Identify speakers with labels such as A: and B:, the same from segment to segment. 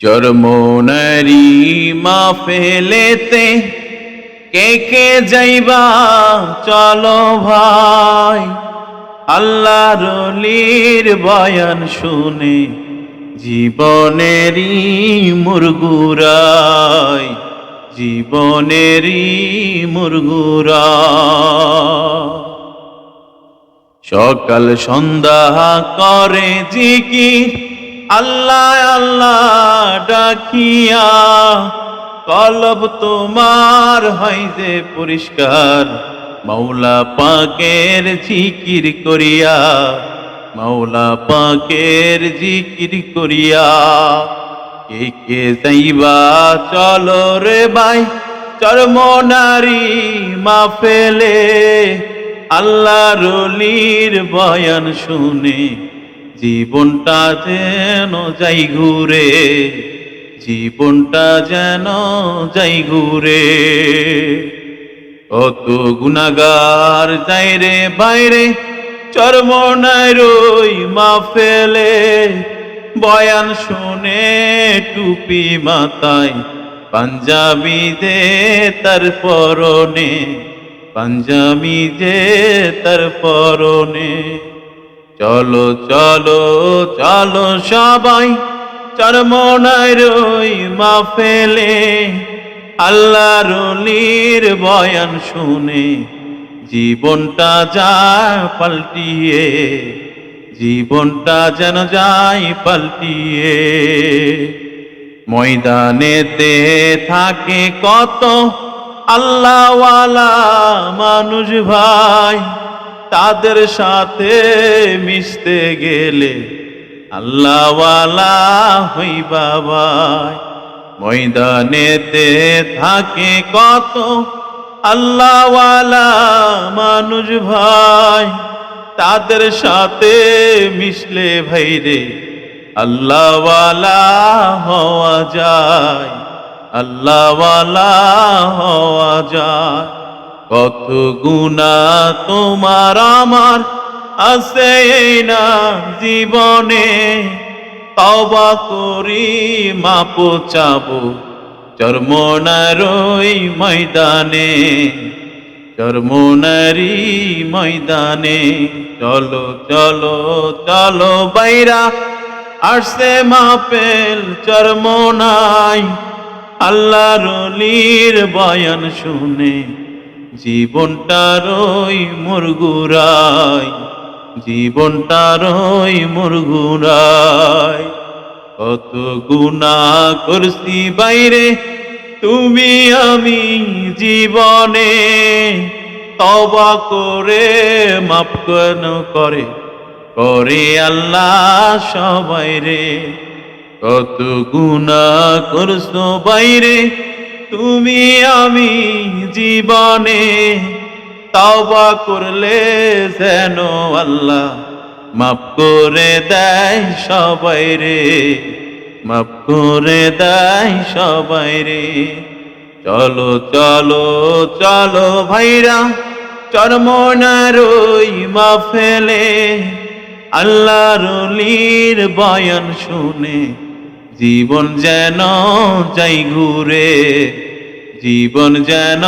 A: চরমোনারি মা ফেলেতে কে কে যাইবা? চলো ভাই আল্লাহ রলির বয়ান শুনে জীবনেরই মুরগুরাই, জীবনেরই মুরগুরা সকাল সন্ধ্যা করে জিকির আল্লাহ আল্লাহ ডাকিয়া, কলব তোমার হয় যে পরিষ্কার। মৌলা পাকের জিকির করিয়া মৌলা পাকের জিকির করিয়া। কে কে যাইবা, চলো রে ভাই, চরম নারী মা ফেলে আল্লাহ রলির বয়ান শুনে জীবনটা যেন যাই ঘুরে, জীবনটা যেন যাই ঘুরে। কত গুনাগার যাই রে বাইরে চরমনায় রই মা ফেলে বয়ান শুনে টুপি মাথায়, পাঞ্জাবি দে তার পরনে, পাঞ্জাবি যে তার পরনে। চলো চলো চলো সবাই চরমনায় রই মা ফেলে আল্লাহ রলির বয়ান শুনে জীবনটা যা পাল্টিয়ে, জীবনটা যেন যাই পাল্টিয়ে। ময়দানেতে থাকে কত আল্লাহওয়ালা মানুষ ভাই তাদের সাথে মিশতে গেলে আল্লাহওয়ালা হইবা ভাই ময়দানেতে থাকে কত আল্লাহওয়ালা মানুষ ভাই। তাদের সাথে মিশলে ভাইরে আল্লাহওয়ালা হওয়া যায়, আল্লাহওয়ালা হওয়া যায়। কত গুণা তোমার আমার আছে না জীবনে। তবা করি, মাপো চাবো চর্মনারই ময়দানে। চর্মনারি ময়দানে। চলো চলো চলো বাইরা, আসছে মাপেল চর্মনাই আল্লাহ রলির বয়ান শুনে। জীবনটারই মুরগুরাই জীবনটারই মুরগুরাই কত গুণা করছি বাইরে, তুমি আমি জীবনে তবা করে মাপ কেন করে? করে আল্লাহ সবাই রে কত গুণা করছ বাইরে তুমি আমি জীবনে তবা করলে যেন আল্লাহ মাফ করে দেয় সবাই রে, মাফ করে দেয় সবাই রে। চলো চলো চলো ভাইরা চরমনারই মা ফেলে আল্লাহ রলির বয়ান শুনে জীবন যেন যাই ঘুরে, জীবন যেন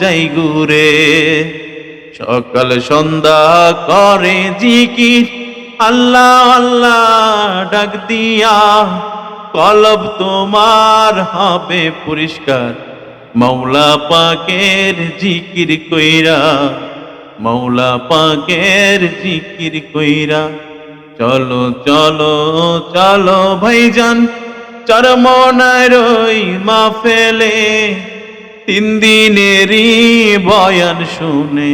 A: যাই ঘুরে। সকাল সন্ধ্যা করে জিকির, আল্লাহ আল্লাহ ডাক দিয়া, কলব তোমার হবে পরিষ্কার। মৌলা পাকের জিকির কইরা মৌলা পাকের জিকির কইরা চলো চলো চলো ভাইজান, চরমনায় রই মা ফেলে তিন দিনেরই বয়ান শুনে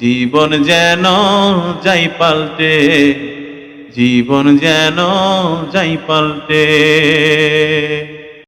A: জীবন যেন যাই পাল্টে, জীবন যেন যাই পাল্টে।